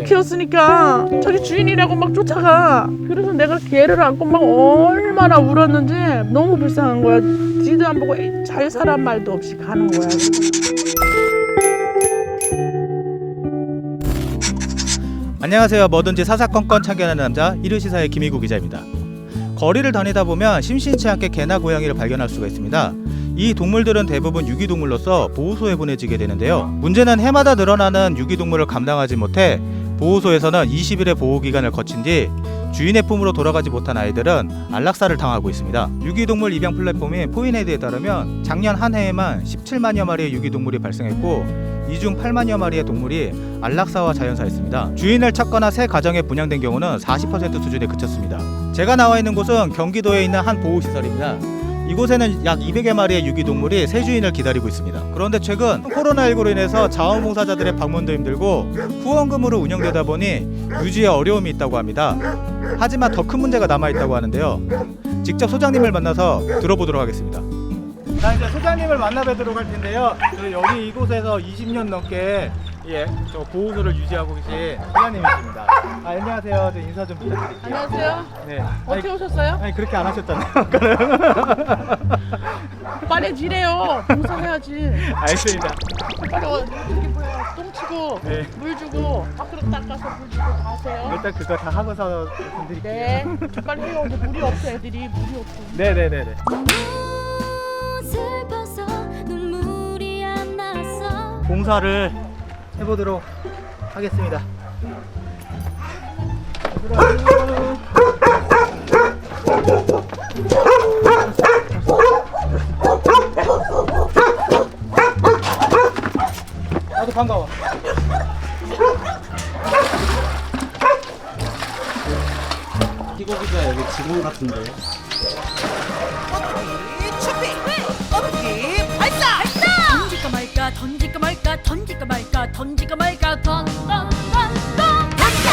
3년 키웠으니까 자기 주인이라고 막 쫓아가. 그래서 내가 개를 안고 막 얼마나 울었는지 너무 불쌍한 거야. 뒤도 안 보고 잘 살란 말도 없이 가는 거야. 안녕하세요. 뭐든지 사사건건 참견하는 남자 이르시사의 김희구 기자입니다. 거리를 다니다 보면 심심치 않게 개나 고양이를 발견할 수가 있습니다. 이 동물들은 대부분 유기동물로서 보호소에 보내지게 되는데요. 문제는 해마다 늘어나는 유기동물을 감당하지 못해 보호소에서는 20일의 보호 기간을 거친 뒤 주인의 품으로 돌아가지 못한 아이들은 안락사를 당하고 있습니다. 유기동물 입양 플랫폼인 포인헤드에 따르면 작년 한 해에만 17만여 마리의 유기동물이 발생했고 이 중 8만여 마리의 동물이 안락사와 자연사했습니다. 주인을 찾거나 새 가정에 분양된 경우는 40% 수준에 그쳤습니다. 제가 나와 있는 곳은 경기도에 있는 한 보호시설입니다. 이곳에는 약 200여 마리의 유기동물이 새 주인을 기다리고 있습니다. 그런데 최근 코로나19로 인해서 자원봉사자들의 방문도 힘들고 후원금으로 운영되다 보니 유지에 어려움이 있다고 합니다. 하지만 더 큰 문제가 남아 있다고 하는데요. 직접 소장님을 만나서 들어보도록 하겠습니다. 자 이제 소장님을 만나 뵈도록 할 텐데요. 저 여기 이곳에서 20년 넘게 예, 저 보호소를 유지하고 계신 소장님이십니다. 아, 안녕하세요. 저 인사 좀 부탁드릴게요. 안녕하세요. 네. 어떻게 오셨어요? 아니 그렇게 안 하셨잖아요. 아까는. 빨리 지래요. 봉사해야지. 알겠습니다. 빨리 어, 이게 뭐야? 똥 치고 네. 물 주고 밖으로 닦아서 물 주고 다 하세요. 일단 그거 다 하고서 말씀드릴게요. 네. 빨리 해요. 근데 물이 없어 애들이 물이 없어. 네네네네. 슬퍼서 눈물이 안 났어 봉사를 해보도록 하겠습니다. 나도 반가워. 희고기가 여기 직원 같은데 던질까 말까? 던던던던. 던져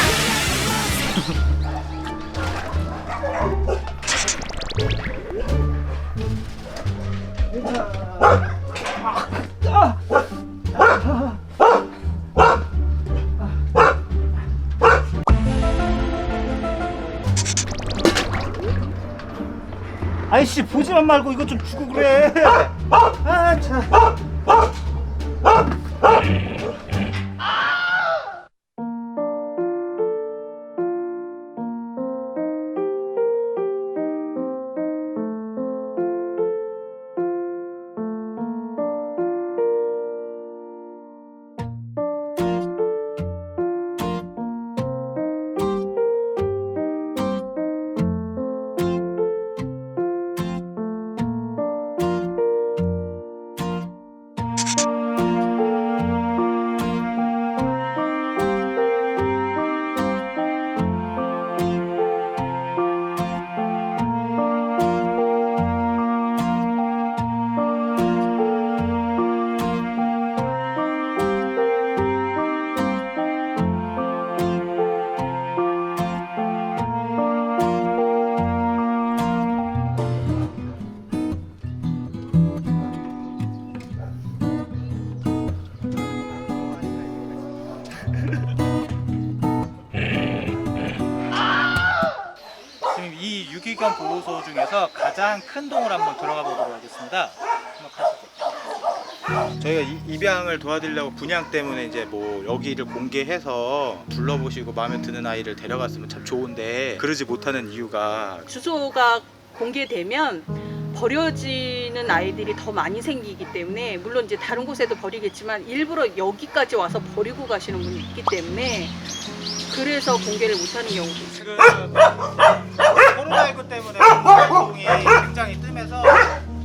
아이씨 보지만 말고 이거 좀 주고 그래. 가장 큰 동을 한번 들어가 보도록 하겠습니다. 한번 가시죠. 저희가 이, 입양을 도와드리려고 분양 때문에 이제 뭐 여기를 공개해서 둘러보시고 마음에 드는 아이를 데려갔으면 참 좋은데 그러지 못하는 이유가 주소가 공개되면 버려지는 아이들이 더 많이 생기기 때문에 물론 이제 다른 곳에도 버리겠지만 일부러 여기까지 와서 버리고 가시는 분이 있기 때문에 그래서 공개를 못하는 경우도 있어요. 지금 코로나19 때문에 활동이 굉장히 뜸해서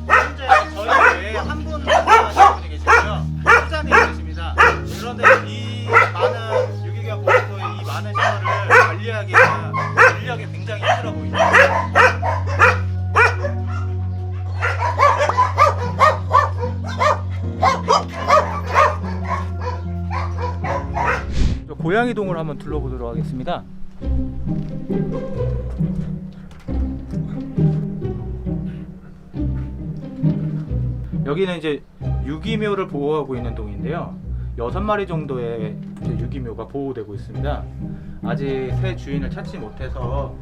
현재 저희 한분 하시는 분이 계시고요. 소장님이 계십니다. 그런데 이 많은 유기견 보호소의 이 많은 시설을 관리하기가 인력이 굉장히 힘들어 보입니다. 고양이 동을 한번 둘러보도록 하겠습니다. 여기는 이제 유기묘를 보호하고 있는 동인데요. 여섯 마리 정도의 유기묘가 보호되고 있습니다. 아직 새 주인을 찾지 못해서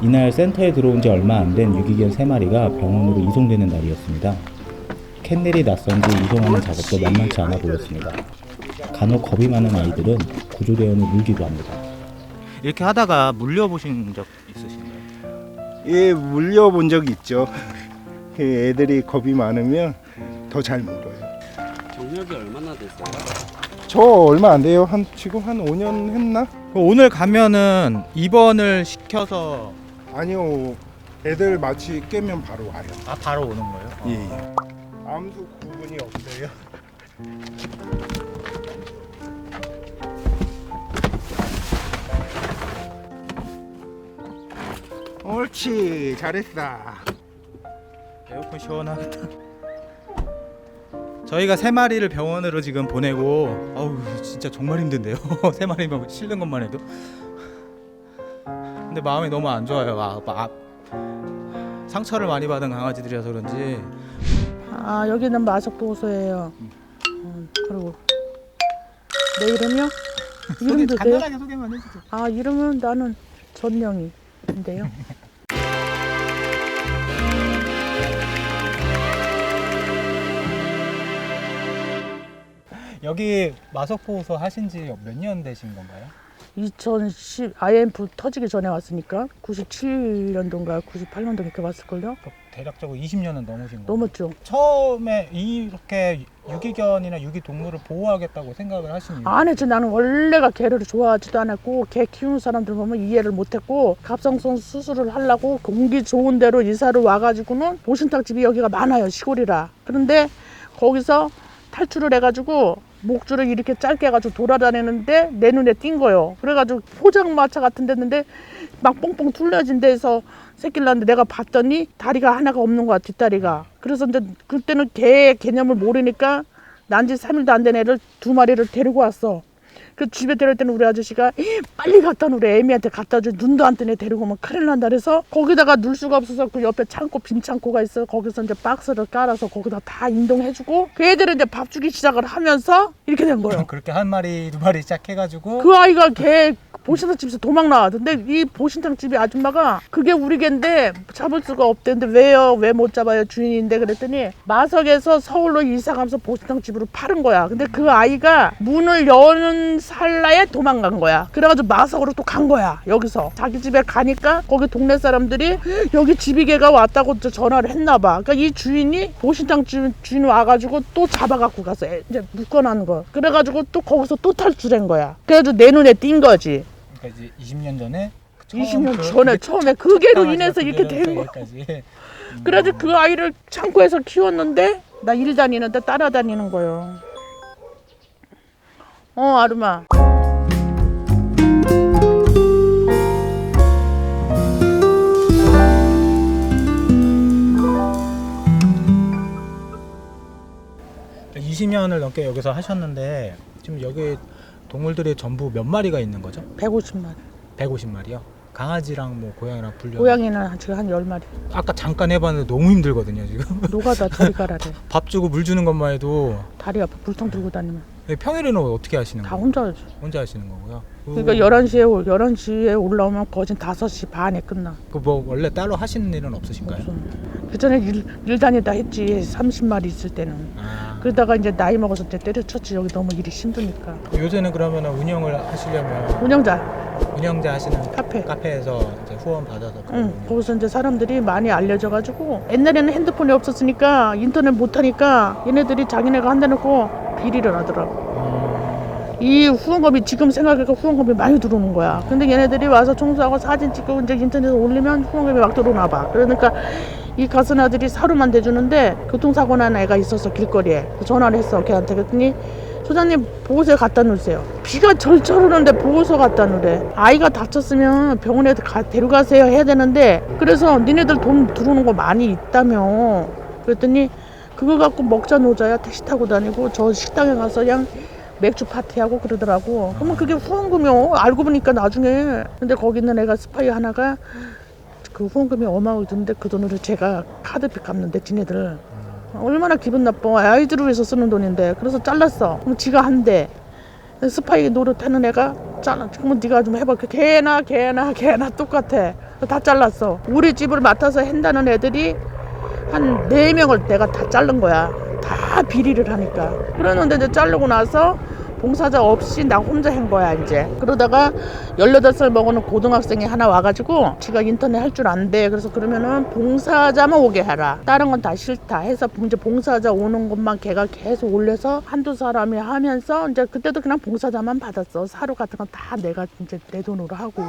이날 센터에 들어온 지 얼마 안 된 유기견 3마리가 병원으로 이송되는 날이었습니다. 캔넬이 낯선 지 이송하는 작업도 만만치 않아 보였습니다. 간혹 겁이 많은 아이들은 구조대원을 물기도 합니다. 이렇게 하다가 물려보신 적 있으신가요? 예, 물려본 적 있죠. 그 애들이 겁이 많으면 더 잘 물어요. 경력이 얼마나 됐어요? 저 얼마 안 돼요. 한 지금 한 5년 했나? 오늘 가면은 입원을 시켜서 아니요. 애들 마취 깨면 바로 와요. 아 바로 오는 거예요? 예. 예. 아무도 구분이 없어요. 옳지. 잘했어. 에어컨 시원하겠다. 저희가 세 마리를 병원으로 지금 보내고 어우 진짜 정말 힘든데요. 세 마리만 실는 것만 해도. 근데 마음이 너무 안 좋아요. 아, 아, 상처를 많이 받은 강아지들이라서 그런지 아 여기는 마석 보호소예요. 음, 그리고 내 이름이요? 이름도 돼요? 소개만 해주세요. 아 이름은 나는 전영이인데요. 여기 마석보호소 하신 지 몇 년 되신 건가요? 2010 IMF 터지기 전에 왔으니까 97년도인가 98년도 그렇게 왔을걸요? 대략적으로 20년은 넘으신 거예요. 넘었죠. 처음에 이렇게 유기견이나 유기동물을 보호하겠다고 생각을 하신 이유 안 했지 나는 원래가 개를 좋아하지도 않았고 개 키우는 사람들 보면 이해를 못했고 갑상선 수술을 하려고 공기 좋은 데로 이사를 와가지고는 보신탕 집이 여기가 많아요 시골이라 그런데 거기서 탈출을 해가지고 목줄을 이렇게 짧게 해가지고 돌아다니는데 내 눈에 띈 거예요 그래가지고 포장마차 같은 데는데 막 뽕뽕 뚫려진 데서 새끼를 낳는데 내가 봤더니 다리가 하나가 없는 거야 뒷다리가 그래서 이제 그때는 개 개념을 모르니까 난지 3일도 안 된 애를 두 마리를 데리고 왔어. 그 집에 데려올 때는 우리 아저씨가 빨리 갖다 놓으래. 애미한테 갖다 줘. 눈도 안 뜨네. 데리고 오면 큰일 난다. 그래서 거기다가 넣을 수가 없어서 그 옆에 창고 빈 창고가 있어. 거기서 이제 박스를 깔아서 거기다 다 인동해주고 그 애들은 이제 밥 주기 시작을 하면서 이렇게 된 거예요. 그렇게 한 마리 두 마리 시작해가지고. 그 아이가 걔 보신탕 집에서 도망 나왔는데 이 보신탕 집이 아줌마가 그게 우리 개인데 잡을 수가 없대는데 왜요? 왜 못 잡아요? 주인인데. 그랬더니 마석에서 서울로 이사 가면서 보신탕 집으로 파는 거야. 근데 그 아이가 문을 여는 살라에 도망간 거야. 그래가지고 마석으로 또 간 거야 여기서. 자기 집에 가니까 거기 동네 사람들이 여기 집이개가 왔다고 저 전화를 했나 봐. 그러니까 이 주인이 보신탕 주, 주인 와가지고 또 잡아갖고 가서 애- 이제 묶어놓은 거. 그래가지고 또 거기서 또 탈출한 거야. 그래가지고 내 눈에 띈 거지. 그러니까 이제 20년 전에? 20년 전에 처음에 그 개로 인해서 이렇게 된 거야. 거까지. 그래가지고 그 아이를 창고에서 키웠는데 나 일 다니는데 따라다니는 거예요. 어. 그 20년을 넘게 여기서 하셨는데 지금 여기 동물들이 전부 몇 마리가 있는 거죠? 150마리. 150마리요. 강아지랑 뭐 고양이랑 분류. 고양이는 지금 한 10마리. 아까 잠깐 해봤는데 너무 힘들거든요 지금. 노가다 저리 가라래. 밥 주고 물 주는 것만 해도 다리 앞에 불통 들고 다니면 평일에는 어떻게 하시는 다 거예요? 혼자 하지. 혼자 하시는 거고요. 그러니까 11시에, 올- 11시에 올라오면 거진 5시 반에 끝나. 그뭐 원래 따로 하시는 일은 없으신가요? 없어. 그 전에 일, 일 다니다 했지. 30마리 있을 때는. 아, 그러다가 이제 나이 먹어서 이제 때려쳤지. 여기 너무 일이 힘드니까. 요새는 그러면 운영을 하시려면 운영자, 운영자 하시는 카페. 카페에서 이제 후원 받아서 응, 거기서 이제 사람들이 많이 알려져가지고 옛날에는 핸드폰이 없었으니까 인터넷 못하니까 얘네들이 자기네가 한다 놓고 비리를 하더라고. 이 후원금이 지금 생각해보니까 후원금이 많이 들어오는 거야. 근데 얘네들이 와서 청소하고 사진 찍고 이제 인터넷에 올리면 후원금이 막 들어오나 봐. 그러니까 이 가스나들이 사료만 대주는데 교통사고 난 애가 있었어 길거리에 전화를 했어 걔한테 그랬더니 소장님 보호소에 갖다 놓으세요 비가 절절 오는데 보호소 갖다 놓으래 아이가 다쳤으면 병원에 가, 데려가세요 해야 되는데 그래서 니네들 돈 들어오는 거 많이 있다며 그랬더니 그거 갖고 먹자 노자야 택시 타고 다니고 저 식당에 가서 그냥 맥주 파티하고 그러더라고. 그러면 그게 후원금이요. 알고 보니까 나중에. 근데 거기 있는 애가 스파이 하나가 그 후원금이 어마어마하게 드는데 그 돈으로 제가 카드비 갚는데 지네들 얼마나 기분 나빠. 아이들을 위해서 쓰는 돈인데. 그래서 잘랐어. 그럼 지가 한대. 스파이 노릇하는 애가 잘라. 그러면 네가 좀 해봐. 걔나 걔나 걔나 똑같아. 다 잘랐어. 우리 집을 맡아서 한다는 애들이 한 네 명을 내가 다 자른 거야. 다 비리를 하니까. 그러는데 이제 자르고 나서 봉사자 없이 나 혼자 한 거야 이제. 그러다가 18살 먹은 고등학생이 하나 와가지고 지가 인터넷 할 줄 안돼. 그래서 그러면은 봉사자만 오게 해라. 다른 건 다 싫다 해서 이제 봉사자 오는 것만 걔가 계속 올려서 한두 사람이 하면서 이제 그때도 그냥 봉사자만 받았어. 사료 같은 건 다 내가 이제 내 돈으로 하고.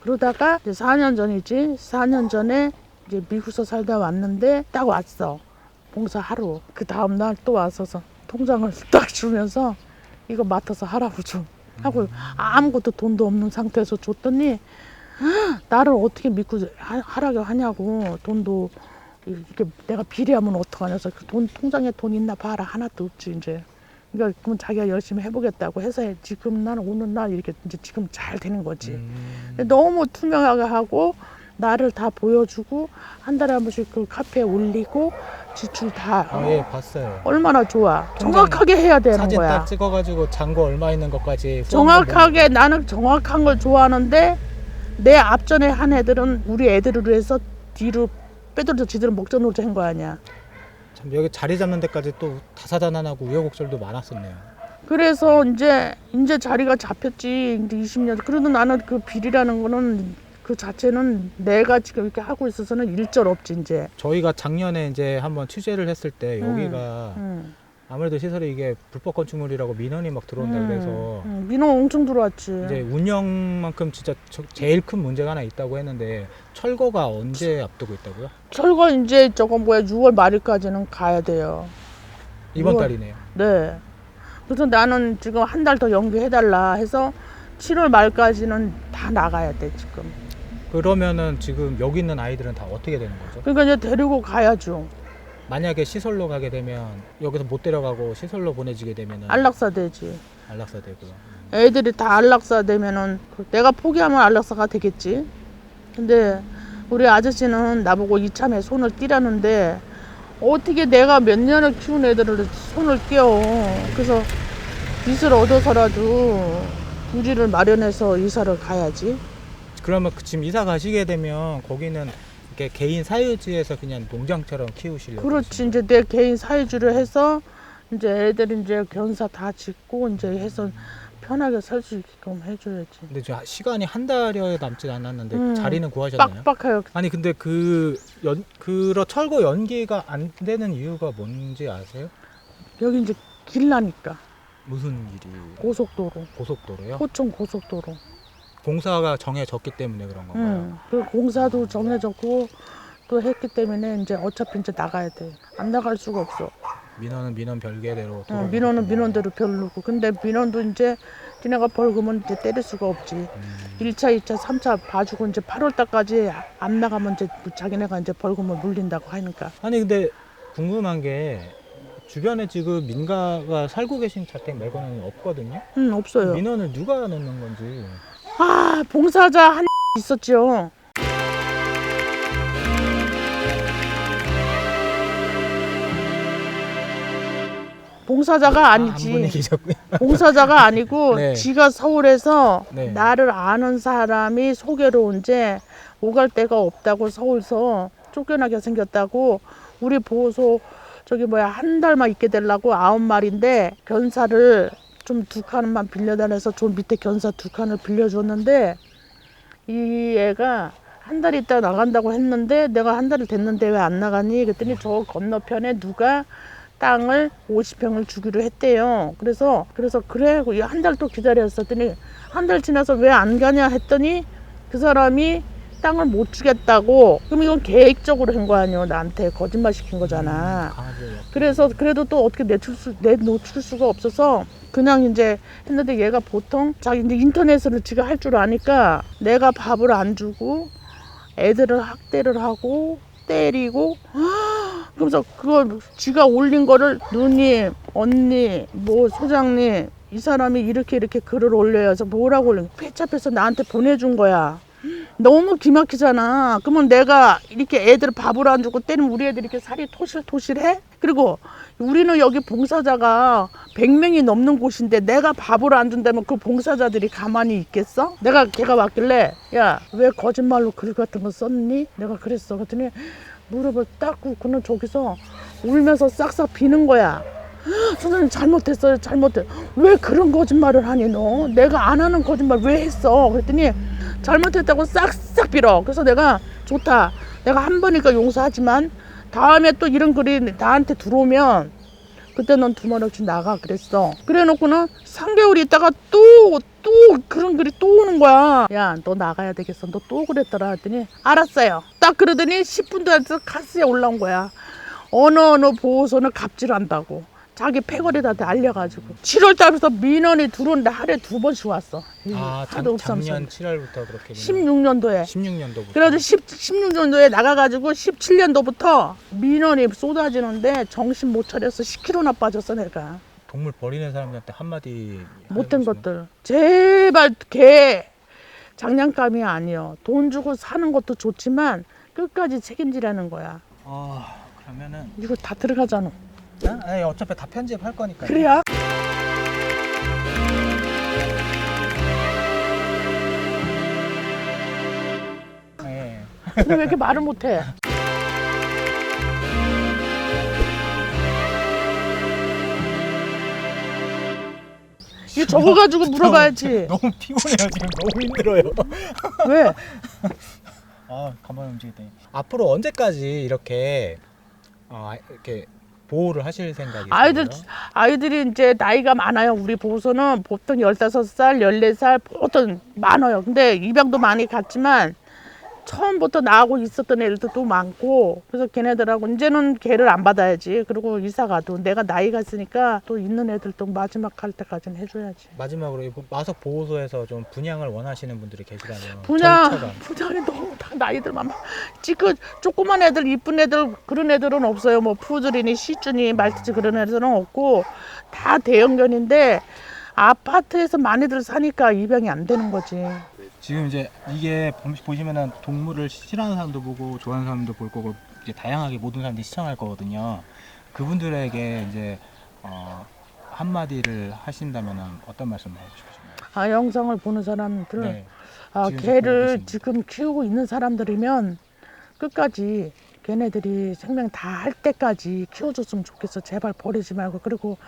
그러다가 이제 4년 전이지. 4년 전에 이제 미국서 살다 왔는데 딱 왔어. 봉사하러. 그 다음날 또 와서서 통장을 딱 주면서 이거 맡아서 하라고 좀 하고 아무것도 돈도 없는 상태에서 줬더니 나를 어떻게 믿고 하- 하라고 하냐고. 돈도 이렇게 내가 비리하면 어떡하냐서 그돈 통장에 돈 있나 봐라. 하나도 없지 이제. 그러니까 그러면 자기가 열심히 해보겠다고 해서 지금 나는 오는 날 이렇게 이제 지금 잘 되는 거지. 음. 너무 투명하게 하고 나를 다 보여주고 한 달에 한 번씩 그 카페에 올리고 지출 다. 아, 예, 봤어요. 얼마나 좋아. 정확하게 해야 되는 사진 거야. 딱 찍어가지고 잔고 얼마 있는 것까지 정확하게 나는 정확한 걸 좋아하는데 내 앞전에 한 애들은 우리 애들을 위해서 뒤로 빼돌려 지들은 목전 노릇 한거 아니야. 참 여기 자리 잡는 데까지 또 다사다난하고 우여곡절도 많았었네요. 그래서 이제 이제 자리가 잡혔지. 이제 20년. 그래도 나는 그 비리라는 거는 그 자체는 내가 지금 이렇게 하고 있어서는 일절 없지 이제 저희가 작년에 이제 한번 취재를 했을 때 음. 여기가 응. 아무래도 시설이 이게 불법 건축물이라고 민원이 막 들어온다 음, 그래서 응. 민원 엄청 들어왔지 이제 운영만큼 진짜 저- 제일 큰 문제가 하나 있다고 했는데 철거가 언제 앞두고 있다고요? 철거 이제 저거 뭐야 6월 말일까지는 가야 돼요 이번 우와. 달이네요. 네. 그래서 나는 지금 한 달 더 연기해달라 해서 7월 말까지는 다 나가야 돼 지금. 그러면은 지금 여기 있는 아이들은 다 어떻게 되는 거죠? 그러니까 이제 데리고 가야죠. 만약에 시설로 가게 되면 여기서 못 데려가고 시설로 보내지게 되면은 안락사 되지. 안락사 되고요. 애들이 다 안락사 되면은 그 내가 포기하면 안락사가 되겠지. 근데 우리 아저씨는 나보고 이참에 손을 띄라는데 어떻게 내가 몇 년을 키운 애들을 손을 띄어. 그래서 빚을 얻어서라도 부지를 마련해서 이사를 가야지. 그러면 그 지금 이사 가시게 되면 거기는 이렇게 개인 사유지에서 그냥 농장처럼 키우시려고 그렇지 이제 내 개인 사회주를 해서 이제 애들 이제 견사 다 짓고 이제 해서 편하게 살 수 있게끔 해줘야지. 근데 저 시간이 한 달여 남지 않았는데 음, 자리는 구하셨나요? 빡빡해요. 아니 근데 그 연, 그러 철거 연기가 안 되는 이유가 뭔지 아세요? 여기 이제 길 나니까 무슨 일이 고속도로, 고속도로요? 호청 고속도로. 공사가 정해졌기 때문에 그런 건가요? 응. 그 공사도 정해졌고 또 했기 때문에 이제 어차피 이제 나가야 돼. 안 나갈 수가 없어. 민원은 민원 별개대로 어, 돌아가기 민원은. 민원대로 별로고. 근데 민원도 이제 지네가 벌금은 이제 때릴 수가 없지. 음. 일 1차, 2차, 3차 봐주고 이제 8월 달까지 안 나가면 이제 자기네가 이제 벌금을 물린다고 하니까. 아니 근데 궁금한 게 주변에 지금 민가가 살고 계신 자택 말고는 없거든요. 응, 없어요. 민원을 누가 넣는 건지 아, 봉사자 한 있었죠. 봉사자가 한 아니지. 계셨고요. 봉사자가 아니고 네. 지가 서울에서 네. 나를 아는 사람이 소개로 온지 오갈 데가 없다고 서울서 쫓겨나게 생겼다고 우리 보호소 저기 뭐야 한 달만 있게 되려고 아홉 마리인데 견사를 좀 두 칸만 빌려달래서 좀 밑에 견사 두 칸을 빌려줬는데 이 애가 한 달 있다 나간다고 했는데 내가 한 달이 됐는데 왜 안 나가니? 그랬더니 저 건너편에 누가 땅을 50평을 주기로 했대요. 그래서 그래서 그래? 한 달 또 기다렸었더니 한 달 지나서 왜 안 가냐 했더니 그 사람이 땅을 못 주겠다고. 그럼 이건 계획적으로 한 거 아니에요 나한테. 거짓말 시킨 거잖아. 강아지 그래서 그래도 또 어떻게 내줄 수 내놓칠 수가 없어서 그냥 이제 했는데 얘가 보통 자기 이제 인터넷으로 지가 할 줄 아니까 내가 밥을 안 주고 애들을 학대를 하고 때리고 그러면서 그걸 지가 올린 거를 누님 언니 뭐 소장님 이 사람이 이렇게 이렇게 글을 올려요. 그래서 뭐라고 올려? 페이스북에서 나한테 보내준 거야. 너무 기막히잖아. 그러면 내가 이렇게 애들 밥을 안 주고 때리면 우리 애들이 이렇게 살이 토실토실해? 그리고 우리는 여기 봉사자가 100명이 넘는 곳인데 내가 밥을 안 준다면 그 봉사자들이 가만히 있겠어? 내가 걔가 왔길래 야 왜 거짓말로 글 같은 거 썼니? 내가 그랬어. 그랬더니 무릎을 딱 꿇고는 저기서 울면서 싹싹 비는 거야. 선생님 잘못했어요 잘못해 왜 그런 거짓말을 하니 너 내가 안 하는 거짓말 왜 했어 그랬더니 잘못했다고 싹싹 빌어 그래서 내가 좋다 내가 한 번이니까 용서하지만 다음에 또 이런 글이 나한테 들어오면 그때 넌 두머럭지 나가 그랬어. 그래 놓고는 3개월 있다가 또 또 그런 글이 또 오는 거야. 야 너 나가야 되겠어. 너 또 그랬더라 했더니 알았어요. 딱 그러더니 10분도 안 돼서 카스에 올라온 거야. 어느 어느 보호소는 갑질한다고 자기 패거리한테 알려가지고. 7월 달부터 민원이 들어오는데 하루에 두 번씩 왔어. 아, 작. 작년 7월부터 그렇게 16년도에. 16년도부터. 그래가지고 10, 16년도에 나가가지고 17년도부터 민원이 쏟아지는데 정신 못 차려서 10kg나 빠졌어 내가. 동물 버리는 사람들한테 한마디 못된. 것들. 제발 개 장난감이 아니여. 돈 주고 사는 것도 좋지만 끝까지 책임지라는 거야. 아, 그러면은 이거 다 들어가잖아 아, 아니, 어차피 다 편집할 거니까. 그래야 네. 근데 왜 이렇게 말을 못해 이거 적어가지고 물어봐야지 너무 피곤해요 지금 너무 힘들어요. 왜? 아 가만히 움직이더니 앞으로 언제까지 이렇게 어, 이렇게 보호를 하실 생각이세요? 아이들 아이들이 이제 나이가 많아요. 우리 보호소는 보통 15살, 14살 보통 많아요. 근데 입양도 많이 갔지만 처음부터 나하고 있었던 애들도 많고 그래서 걔네들하고 이제는 걔를 안 받아야지. 그리고 이사 가도 내가 나이가 있으니까 또 있는 애들도 마지막 할 때까지는 해줘야지. 마지막으로 이 마석 보호소에서 좀 분양을 원하시는 분들이 계시다면 분양 절차가 분양이 너무 다 나이들만 막 찌그 조그만 애들 이쁜 애들 그런 애들은 없어요. 뭐 푸들이니 시쭈니 말티즈 그런 애들은 없고 다 대형견인데 아파트에서 많이들 사니까 입양이 안 되는 거지. 지금 이제 이게 보- 보시면은 동물을 싫어하는 사람도 보고 좋아하는 사람도 볼 거고 이제 다양하게 모든 사람들이 시청할 거거든요. 그분들에게 이제 어, 한마디를 하신다면은 어떤 말씀 해주시고 싶나요? 아 영상을 보는 사람들은 네. 아 지금 개를 계신 지금 키우고 있는 사람들이면 끝까지 걔네들이 생명 다 할 때까지 키워줬으면 좋겠어. 제발 버리지 말고 그리고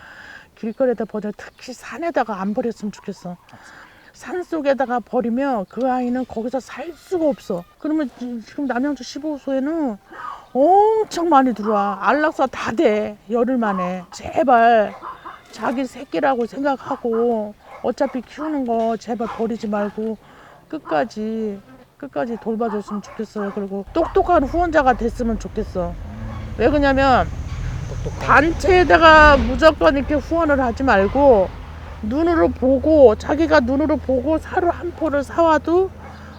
길거리에다 버려 특히 산에다가 안 버렸으면 좋겠어. 산 속에다가 버리면 그 아이는 거기서 살 수가 없어. 그러면 지- 지금 남양주 15호소에는 엄청 많이 들어와. 안락사 다 돼. 열흘 만에. 제발 자기 새끼라고 생각하고 어차피 키우는 거 제발 버리지 말고 끝까지 끝까지 돌봐줬으면 좋겠어요. 그리고 똑똑한 후원자가 됐으면 좋겠어. 왜 그러냐면 단체에다가 무조건 이렇게 후원을 하지 말고 눈으로 보고 자기가 눈으로 보고 사료 한 포를 사와도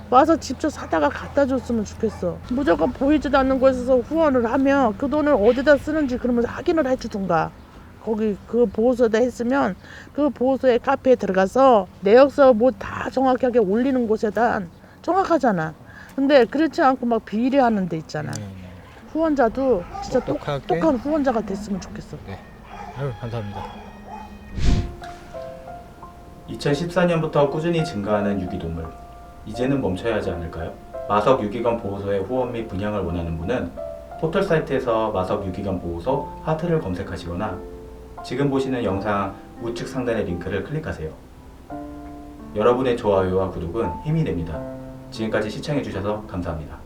와서 직접 사다가 갖다 줬으면 좋겠어. 무조건 보이지도 않는 곳에서 후원을 하면 그 돈을 어디다 쓰는지 그러면 확인을 해주든가. 거기 그 보호소에다 했으면 그 보호소의 카페에 들어가서 내역서 뭐 다 정확하게 올리는 곳에다 정확하잖아. 근데 그렇지 않고 막 비리하는 데 있잖아. 네, 네. 후원자도 진짜 똑똑하게? 똑똑한 후원자가 됐으면 좋겠어. 아유 감사합니다. 2014년부터 꾸준히 증가하는 유기동물. 이제는 멈춰야 하지 않을까요? 마석 유기견 보호소의 후원 및 분양을 원하는 분은 포털 사이트에서 마석 유기견 보호소 하트를 검색하시거나 지금 보시는 영상 우측 상단의 링크를 클릭하세요. 여러분의 좋아요와 구독은 힘이 됩니다. 지금까지 시청해주셔서 감사합니다.